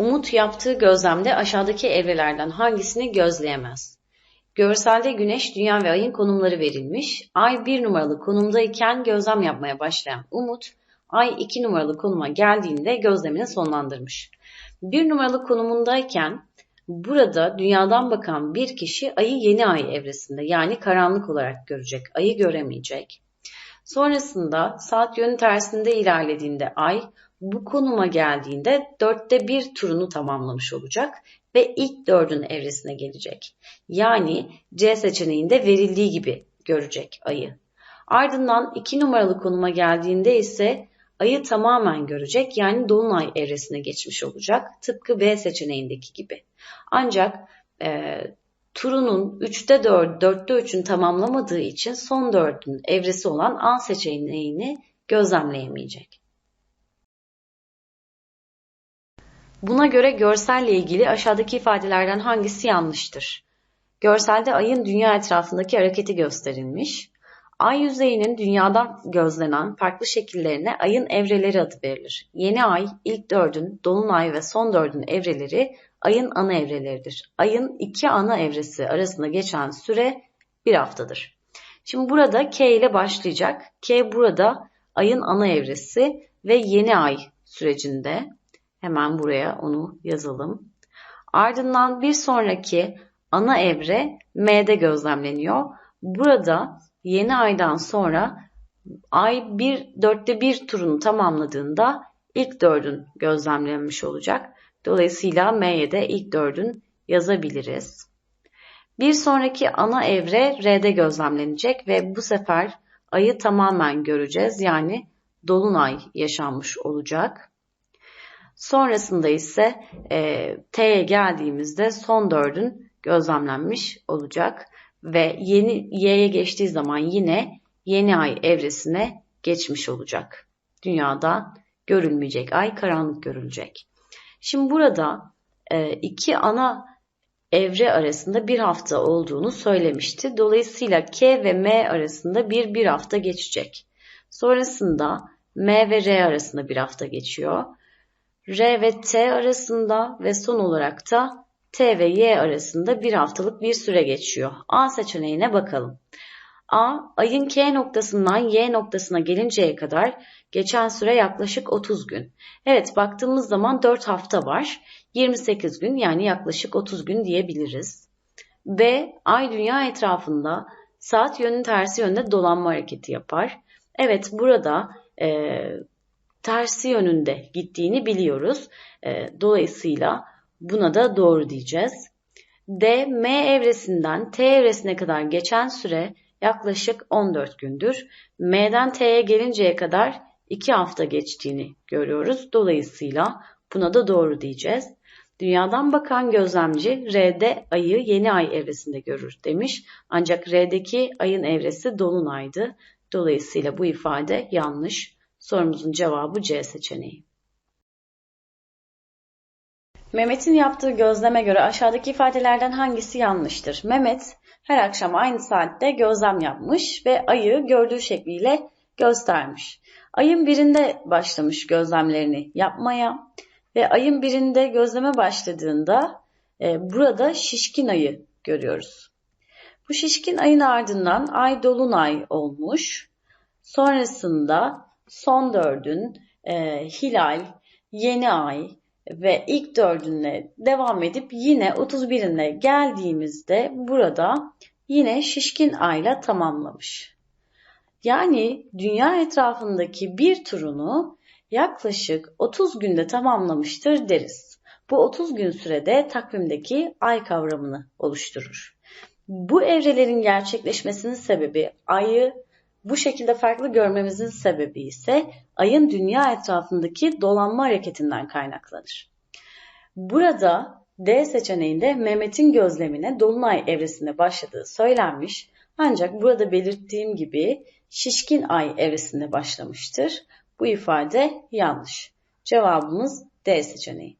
Umut yaptığı gözlemde aşağıdaki evrelerden hangisini gözleyemez? Görselde Güneş, Dünya ve Ay'ın konumları verilmiş. Ay bir numaralı konumdayken gözlem yapmaya başlayan Umut, Ay iki numaralı konuma geldiğinde gözlemini sonlandırmış. Bir numaralı konumundayken burada dünyadan bakan bir kişi ayı yeni ay evresinde yani karanlık olarak görecek, ayı göremeyecek. Sonrasında saat yönü tersinde ilerlediğinde ay bu konuma geldiğinde dörtte bir turunu tamamlamış olacak ve ilk dördün evresine gelecek. Yani C seçeneğinde verildiği gibi görecek ayı. Ardından iki numaralı konuma geldiğinde ise ayı tamamen görecek yani dolunay evresine geçmiş olacak tıpkı B seçeneğindeki gibi. Ancak e, turunun 3'te 4, 4'te 3'ün tamamlamadığı için son 4'ün evresi olan A seçeneğini gözlemleyemeyecek. Buna göre görselle ilgili aşağıdaki ifadelerden hangisi yanlıştır? Görselde ayın dünya etrafındaki hareketi gösterilmiş. Ay yüzeyinin dünyadan gözlenen farklı şekillerine ayın evreleri adı verilir. Yeni ay, ilk dördün, dolunay ve son dördün evreleri ayın ana evreleridir. Ayın iki ana evresi arasında geçen süre bir haftadır. Şimdi burada K ile başlayacak. K burada ayın ana evresi ve yeni ay sürecinde. Hemen buraya onu yazalım. Ardından bir sonraki ana evre M'de gözlemleniyor. Burada yeni aydan sonra ay bir dörtte bir turunu tamamladığında ilk dördün gözlemlenmiş olacak. Dolayısıyla M'ye de ilk dördün yazabiliriz. Bir sonraki ana evre R'de gözlemlenecek ve bu sefer ayı tamamen göreceğiz. Yani dolunay yaşanmış olacak. Sonrasında ise e, T'ye geldiğimizde son dördün gözlemlenmiş olacak ve yeni Y'ye geçtiği zaman yine yeni ay evresine geçmiş olacak. Dünyada görülmeyecek ay karanlık görülecek. Şimdi burada e, iki ana evre arasında bir hafta olduğunu söylemişti. Dolayısıyla K ve M arasında bir bir hafta geçecek. Sonrasında M ve R arasında bir hafta geçiyor. R ve T arasında ve son olarak da T ve Y arasında bir haftalık bir süre geçiyor. A seçeneğine bakalım. A, ayın K noktasından Y noktasına gelinceye kadar geçen süre yaklaşık 30 gün. Evet baktığımız zaman 4 hafta var. 28 gün yani yaklaşık 30 gün diyebiliriz. B, ay dünya etrafında saat yönünün tersi yönde dolanma hareketi yapar. Evet burada e, tersi yönünde gittiğini biliyoruz. E, dolayısıyla buna da doğru diyeceğiz. D, M evresinden T evresine kadar geçen süre yaklaşık 14 gündür. M'den T'ye gelinceye kadar 2 hafta geçtiğini görüyoruz. Dolayısıyla buna da doğru diyeceğiz. Dünyadan bakan gözlemci R'de ayı yeni ay evresinde görür demiş. Ancak R'deki ayın evresi dolunaydı. Dolayısıyla bu ifade yanlış. Sorumuzun cevabı C seçeneği. Mehmet'in yaptığı gözleme göre aşağıdaki ifadelerden hangisi yanlıştır? Mehmet her akşam aynı saatte gözlem yapmış ve ayı gördüğü şekliyle göstermiş. Ayın birinde başlamış gözlemlerini yapmaya ve ayın birinde gözleme başladığında e, burada şişkin ayı görüyoruz. Bu şişkin ayın ardından ay dolunay olmuş. Sonrasında son dördün e, hilal, yeni ay, ve ilk dördünle devam edip yine 31'ine geldiğimizde burada yine şişkin ayla tamamlamış. Yani dünya etrafındaki bir turunu yaklaşık 30 günde tamamlamıştır deriz. Bu 30 gün sürede takvimdeki ay kavramını oluşturur. Bu evrelerin gerçekleşmesinin sebebi ayı bu şekilde farklı görmemizin sebebi ise ayın dünya etrafındaki dolanma hareketinden kaynaklanır. Burada D seçeneğinde Mehmet'in gözlemine dolunay evresinde başladığı söylenmiş ancak burada belirttiğim gibi şişkin ay evresinde başlamıştır. Bu ifade yanlış. Cevabımız D seçeneği.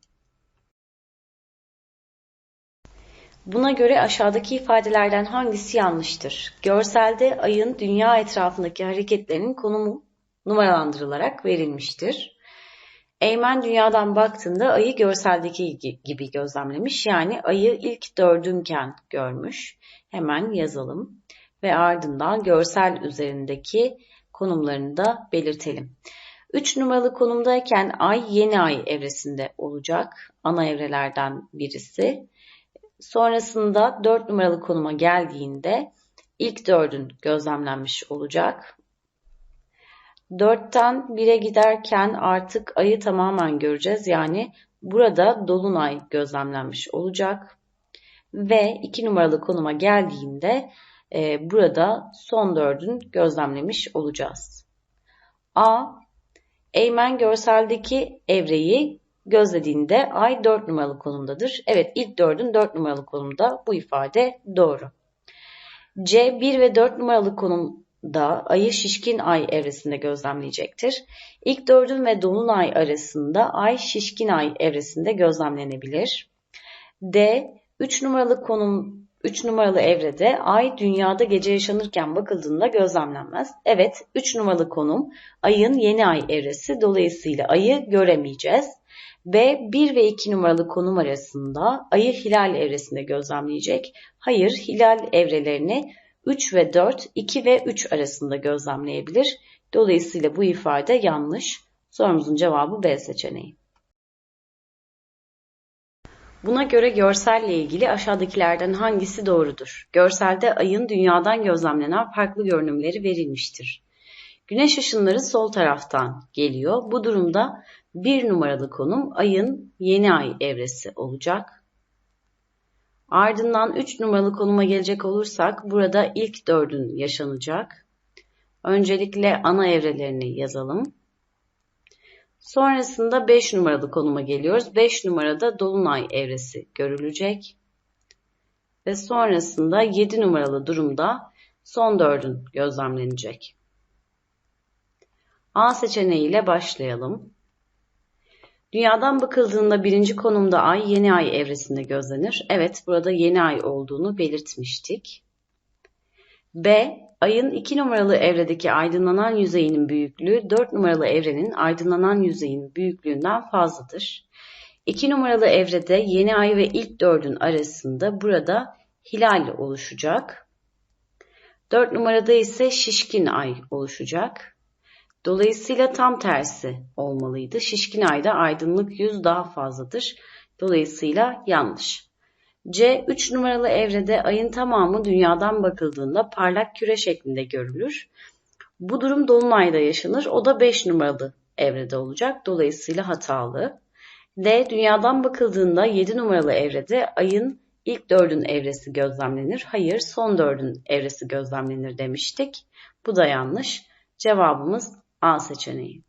Buna göre aşağıdaki ifadelerden hangisi yanlıştır? Görselde ayın dünya etrafındaki hareketlerinin konumu numaralandırılarak verilmiştir. Eymen dünyadan baktığında ayı görseldeki gibi gözlemlemiş. Yani ayı ilk dördünken görmüş. Hemen yazalım. Ve ardından görsel üzerindeki konumlarını da belirtelim. 3 numaralı konumdayken ay yeni ay evresinde olacak. Ana evrelerden birisi. Sonrasında 4 numaralı konuma geldiğinde ilk dördün gözlemlenmiş olacak. 4'ten 1'e giderken artık ayı tamamen göreceğiz. Yani burada dolunay gözlemlenmiş olacak. Ve 2 numaralı konuma geldiğinde e, burada son dördün gözlemlemiş olacağız. A. Eymen görseldeki evreyi gözlediğinde ay 4 numaralı konumdadır. Evet ilk dördün 4 numaralı konumda bu ifade doğru. C 1 ve 4 numaralı konumda ayı şişkin ay evresinde gözlemleyecektir. İlk dördün ve dolunay arasında ay şişkin ay evresinde gözlemlenebilir. D 3 numaralı konum 3 numaralı evrede ay dünyada gece yaşanırken bakıldığında gözlemlenmez. Evet 3 numaralı konum ayın yeni ay evresi dolayısıyla ayı göremeyeceğiz. B 1 ve 2 numaralı konum arasında ayı hilal evresinde gözlemleyecek. Hayır hilal evrelerini 3 ve 4, 2 ve 3 arasında gözlemleyebilir. Dolayısıyla bu ifade yanlış. Sorumuzun cevabı B seçeneği. Buna göre görselle ilgili aşağıdakilerden hangisi doğrudur? Görselde ayın dünyadan gözlemlenen farklı görünümleri verilmiştir. Güneş ışınları sol taraftan geliyor. Bu durumda bir numaralı konum ayın yeni ay evresi olacak. Ardından 3 numaralı konuma gelecek olursak burada ilk dördün yaşanacak. Öncelikle ana evrelerini yazalım. Sonrasında 5 numaralı konuma geliyoruz. 5 numarada dolunay evresi görülecek. Ve sonrasında 7 numaralı durumda son dördün gözlemlenecek. A seçeneğiyle başlayalım. Dünyadan bakıldığında birinci konumda ay yeni ay evresinde gözlenir. Evet burada yeni ay olduğunu belirtmiştik. B. Ayın 2 numaralı evredeki aydınlanan yüzeyinin büyüklüğü 4 numaralı evrenin aydınlanan yüzeyinin büyüklüğünden fazladır. 2 numaralı evrede yeni ay ve ilk dördün arasında burada hilal oluşacak. 4 numarada ise şişkin ay oluşacak. Dolayısıyla tam tersi olmalıydı. Şişkin ayda aydınlık yüz daha fazladır. Dolayısıyla yanlış. C 3 numaralı evrede ayın tamamı dünyadan bakıldığında parlak küre şeklinde görülür. Bu durum dolunayda yaşanır. O da 5 numaralı evrede olacak. Dolayısıyla hatalı. D dünyadan bakıldığında 7 numaralı evrede ayın ilk dördün evresi gözlemlenir. Hayır son dördün evresi gözlemlenir demiştik. Bu da yanlış. Cevabımız A seçeneği.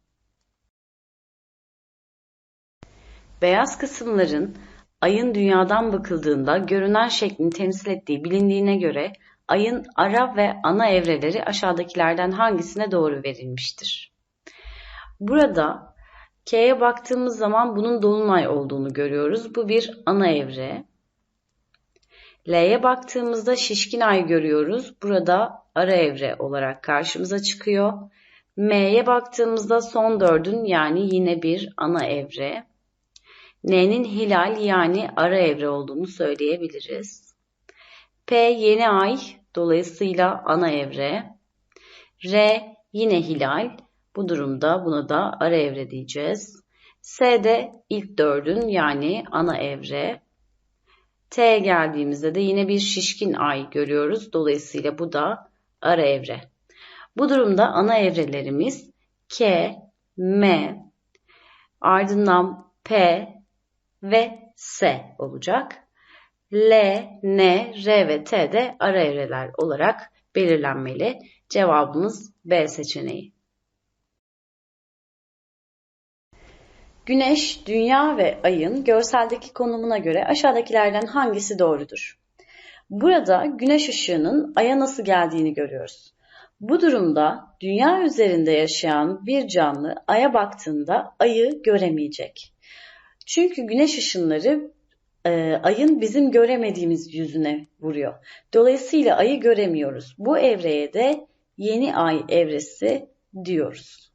Beyaz kısımların ayın dünyadan bakıldığında görünen şeklini temsil ettiği bilindiğine göre ayın ara ve ana evreleri aşağıdakilerden hangisine doğru verilmiştir? Burada K'ye baktığımız zaman bunun dolunay olduğunu görüyoruz. Bu bir ana evre. L'ye baktığımızda şişkin ay görüyoruz. Burada ara evre olarak karşımıza çıkıyor. M'ye baktığımızda son dördün yani yine bir ana evre. N'nin hilal yani ara evre olduğunu söyleyebiliriz. P yeni ay dolayısıyla ana evre. R yine hilal. Bu durumda buna da ara evre diyeceğiz. S de ilk dördün yani ana evre. T geldiğimizde de yine bir şişkin ay görüyoruz. Dolayısıyla bu da ara evre. Bu durumda ana evrelerimiz K, M, ardından P ve S olacak. L, N, R ve T de ara evreler olarak belirlenmeli. Cevabımız B seçeneği. Güneş, Dünya ve Ay'ın görseldeki konumuna göre aşağıdakilerden hangisi doğrudur? Burada güneş ışığının Ay'a nasıl geldiğini görüyoruz. Bu durumda dünya üzerinde yaşayan bir canlı aya baktığında ayı göremeyecek. Çünkü güneş ışınları e, ayın bizim göremediğimiz yüzüne vuruyor. Dolayısıyla ayı göremiyoruz. Bu evreye de yeni ay evresi diyoruz.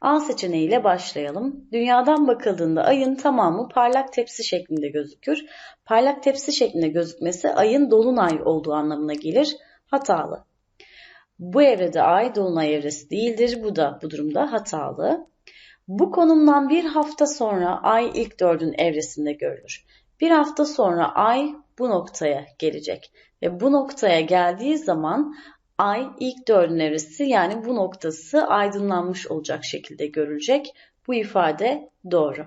A seçeneğiyle başlayalım. Dünyadan bakıldığında ayın tamamı parlak tepsi şeklinde gözükür. Parlak tepsi şeklinde gözükmesi ayın dolunay olduğu anlamına gelir. Hatalı. Bu evrede ay dolunay evresi değildir. Bu da bu durumda hatalı. Bu konumdan bir hafta sonra ay ilk dördün evresinde görülür. Bir hafta sonra ay bu noktaya gelecek ve bu noktaya geldiği zaman ay ilk dördün evresi yani bu noktası aydınlanmış olacak şekilde görülecek. Bu ifade doğru.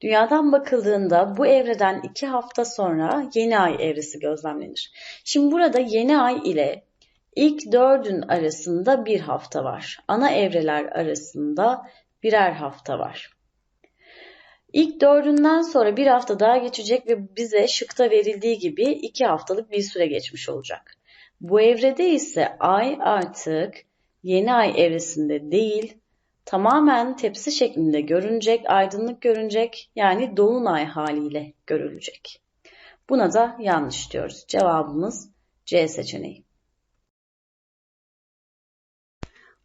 Dünyadan bakıldığında bu evreden iki hafta sonra yeni ay evresi gözlemlenir. Şimdi burada yeni ay ile ilk dördün arasında bir hafta var. Ana evreler arasında birer hafta var. İlk dördünden sonra bir hafta daha geçecek ve bize şıkta verildiği gibi iki haftalık bir süre geçmiş olacak. Bu evrede ise ay artık yeni ay evresinde değil, tamamen tepsi şeklinde görünecek, aydınlık görünecek yani dolunay haliyle görülecek. Buna da yanlış diyoruz. Cevabımız C seçeneği.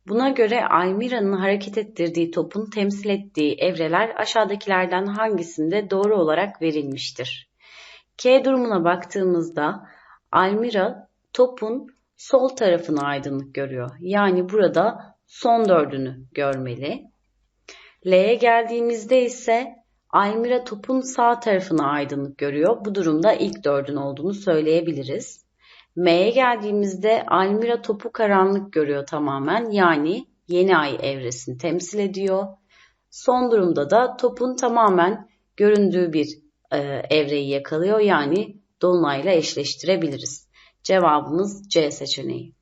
Buna göre Almira'nın hareket ettirdiği topun temsil ettiği evreler aşağıdakilerden hangisinde doğru olarak verilmiştir? K durumuna baktığımızda Almira topun sol tarafını aydınlık görüyor. Yani burada son dördünü görmeli. L'ye geldiğimizde ise Almira topun sağ tarafını aydınlık görüyor. Bu durumda ilk dördün olduğunu söyleyebiliriz. M'ye geldiğimizde Almira topu karanlık görüyor tamamen. Yani yeni ay evresini temsil ediyor. Son durumda da topun tamamen göründüğü bir e, evreyi yakalıyor. Yani dolunayla eşleştirebiliriz. Cevabımız C seçeneği.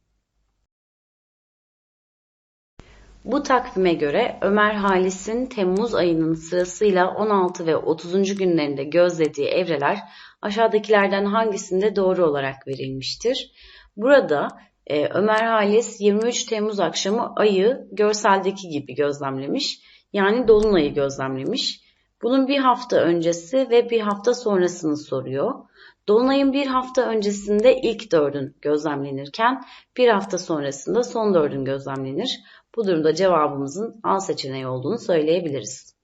Bu takvime göre Ömer Halis'in Temmuz ayının sırasıyla 16 ve 30. günlerinde gözlediği evreler aşağıdakilerden hangisinde doğru olarak verilmiştir? Burada e, Ömer Halis 23 Temmuz akşamı ayı görseldeki gibi gözlemlemiş. Yani dolunayı gözlemlemiş. Bunun bir hafta öncesi ve bir hafta sonrasını soruyor. Dolunayın bir hafta öncesinde ilk dördün gözlemlenirken bir hafta sonrasında son dördün gözlemlenir. Bu durumda cevabımızın A seçeneği olduğunu söyleyebiliriz.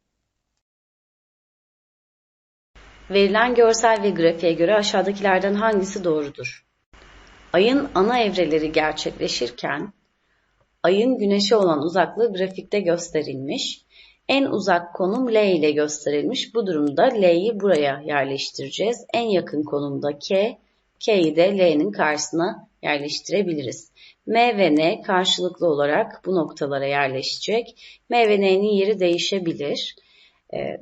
Verilen görsel ve grafiğe göre aşağıdakilerden hangisi doğrudur? Ayın ana evreleri gerçekleşirken ayın güneşe olan uzaklığı grafikte gösterilmiş. En uzak konum L ile gösterilmiş. Bu durumda L'yi buraya yerleştireceğiz. En yakın konumda K, K'yi de L'nin karşısına yerleştirebiliriz. M ve N karşılıklı olarak bu noktalara yerleşecek. M ve N'nin yeri değişebilir. Ee,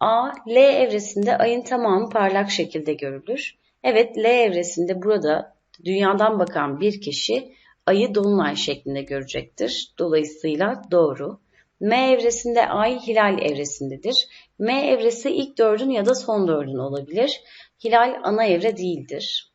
A, L evresinde ayın tamamı parlak şekilde görülür. Evet, L evresinde burada dünyadan bakan bir kişi ayı dolunay şeklinde görecektir. Dolayısıyla doğru. M evresinde ay hilal evresindedir. M evresi ilk dördün ya da son dördün olabilir. Hilal ana evre değildir.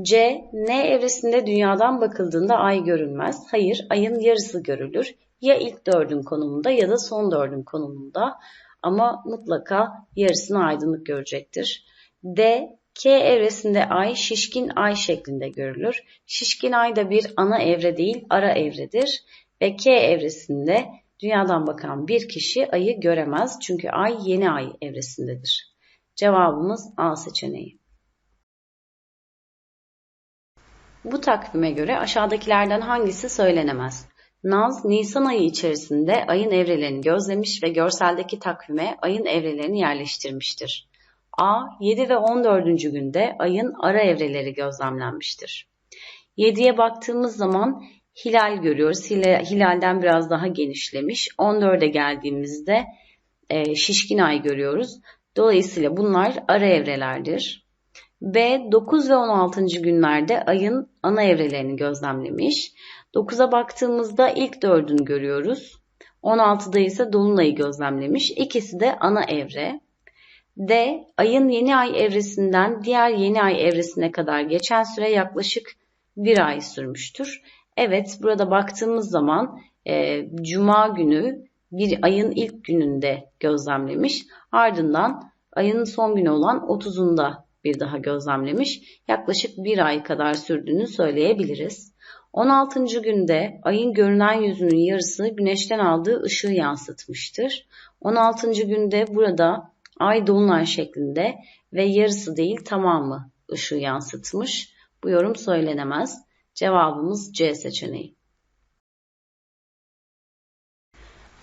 C, N evresinde dünyadan bakıldığında ay görünmez. Hayır, ayın yarısı görülür. Ya ilk dördün konumunda ya da son dördün konumunda. Ama mutlaka yarısını aydınlık görecektir. D, K evresinde ay şişkin ay şeklinde görülür. Şişkin ay da bir ana evre değil, ara evredir. Ve K evresinde dünyadan bakan bir kişi ayı göremez çünkü ay yeni ay evresindedir. Cevabımız A seçeneği. Bu takvime göre aşağıdakilerden hangisi söylenemez? Naz, Nisan ayı içerisinde ayın evrelerini gözlemiş ve görseldeki takvime ayın evrelerini yerleştirmiştir. A, 7 ve 14. günde ayın ara evreleri gözlemlenmiştir. 7'ye baktığımız zaman hilal görüyoruz. Hilalden biraz daha genişlemiş. 14'e geldiğimizde e, şişkin ay görüyoruz. Dolayısıyla bunlar ara evrelerdir. B 9 ve 16. günlerde ayın ana evrelerini gözlemlemiş. 9'a baktığımızda ilk dördünü görüyoruz. 16'da ise dolunayı gözlemlemiş. İkisi de ana evre. D ayın yeni ay evresinden diğer yeni ay evresine kadar geçen süre yaklaşık bir ay sürmüştür. Evet burada baktığımız zaman e, Cuma günü bir ayın ilk gününde gözlemlemiş. Ardından ayın son günü olan 30'unda bir daha gözlemlemiş. Yaklaşık bir ay kadar sürdüğünü söyleyebiliriz. 16. günde ayın görünen yüzünün yarısı güneşten aldığı ışığı yansıtmıştır. 16. günde burada ay dolunay şeklinde ve yarısı değil tamamı ışığı yansıtmış. Bu yorum söylenemez. Cevabımız C seçeneği.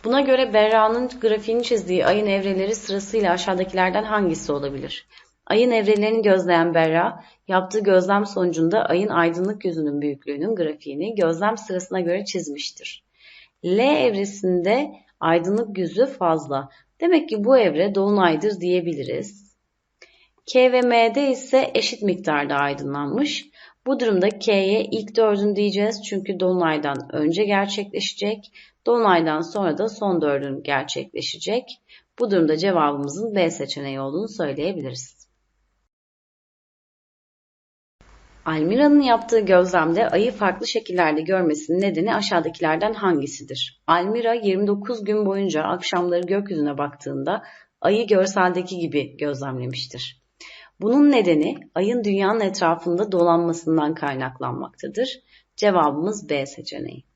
Buna göre Berra'nın grafiğini çizdiği ayın evreleri sırasıyla aşağıdakilerden hangisi olabilir? Ayın evrelerini gözleyen Berra, yaptığı gözlem sonucunda ayın aydınlık yüzünün büyüklüğünün grafiğini gözlem sırasına göre çizmiştir. L evresinde aydınlık yüzü fazla. Demek ki bu evre dolunaydır diyebiliriz. K ve M'de ise eşit miktarda aydınlanmış. Bu durumda K'ye ilk dördün diyeceğiz çünkü dolunaydan önce gerçekleşecek. Dolunaydan sonra da son dördün gerçekleşecek. Bu durumda cevabımızın B seçeneği olduğunu söyleyebiliriz. Almira'nın yaptığı gözlemde ayı farklı şekillerde görmesinin nedeni aşağıdakilerden hangisidir? Almira 29 gün boyunca akşamları gökyüzüne baktığında ayı görseldeki gibi gözlemlemiştir. Bunun nedeni ayın dünyanın etrafında dolanmasından kaynaklanmaktadır. Cevabımız B seçeneği.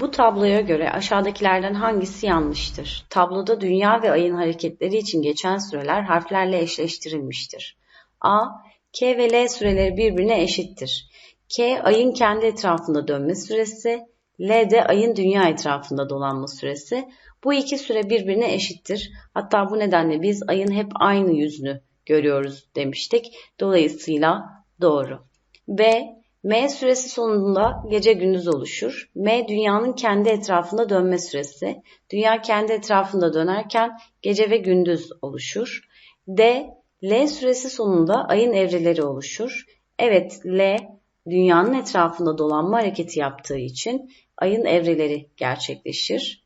Bu tabloya göre aşağıdakilerden hangisi yanlıştır? Tabloda dünya ve ayın hareketleri için geçen süreler harflerle eşleştirilmiştir. A. K ve L süreleri birbirine eşittir. K ayın kendi etrafında dönme süresi, L de ayın dünya etrafında dolanma süresi. Bu iki süre birbirine eşittir. Hatta bu nedenle biz ayın hep aynı yüzünü görüyoruz demiştik. Dolayısıyla doğru. B. M süresi sonunda gece gündüz oluşur. M dünyanın kendi etrafında dönme süresi. Dünya kendi etrafında dönerken gece ve gündüz oluşur. D. L süresi sonunda ayın evreleri oluşur. Evet L dünyanın etrafında dolanma hareketi yaptığı için ayın evreleri gerçekleşir.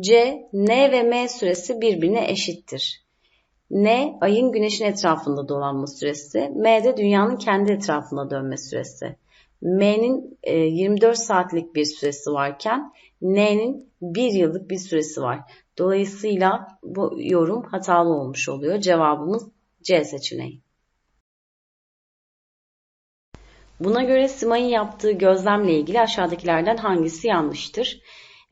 C. N ve M süresi birbirine eşittir. N ayın güneşin etrafında dolanma süresi, M de dünyanın kendi etrafında dönme süresi. M'nin 24 e, saatlik bir süresi varken N'nin 1 yıllık bir süresi var. Dolayısıyla bu yorum hatalı olmuş oluyor. Cevabımız C seçeneği. Buna göre Simay'ın yaptığı gözlemle ilgili aşağıdakilerden hangisi yanlıştır?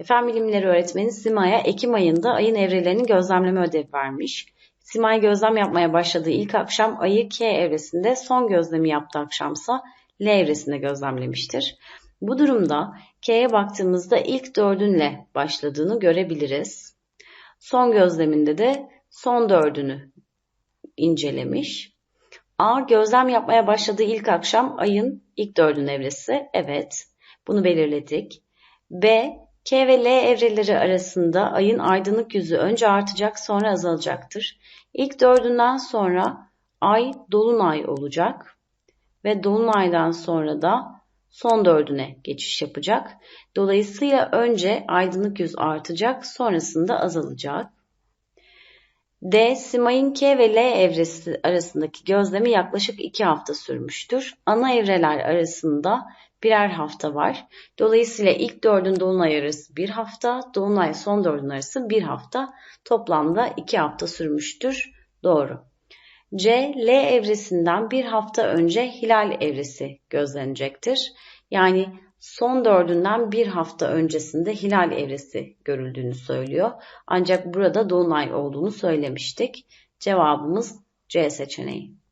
Fen bilimleri öğretmeni Sima'ya Ekim ayında ayın evrelerini gözlemleme ödevi vermiş. Simay gözlem yapmaya başladığı ilk akşam ayı K evresinde, son gözlemi yaptığı akşamsa L evresinde gözlemlemiştir. Bu durumda K'ye baktığımızda ilk dördünle başladığını görebiliriz. Son gözleminde de son dördünü incelemiş. A gözlem yapmaya başladığı ilk akşam ayın ilk dördün evresi. Evet, bunu belirledik. B K ve L evreleri arasında ayın aydınlık yüzü önce artacak sonra azalacaktır. İlk dördünden sonra ay dolunay olacak ve dolunaydan sonra da son dördüne geçiş yapacak. Dolayısıyla önce aydınlık yüz artacak, sonrasında azalacak. D. Simay'ın K ve L evresi arasındaki gözlemi yaklaşık 2 hafta sürmüştür. Ana evreler arasında birer hafta var. Dolayısıyla ilk dördün dolunay arası bir hafta, dolunay son dördün arası bir hafta. Toplamda 2 hafta sürmüştür. Doğru. C, L evresinden bir hafta önce hilal evresi gözlenecektir. Yani son dördünden bir hafta öncesinde hilal evresi görüldüğünü söylüyor. Ancak burada dolunay olduğunu söylemiştik. Cevabımız C seçeneği.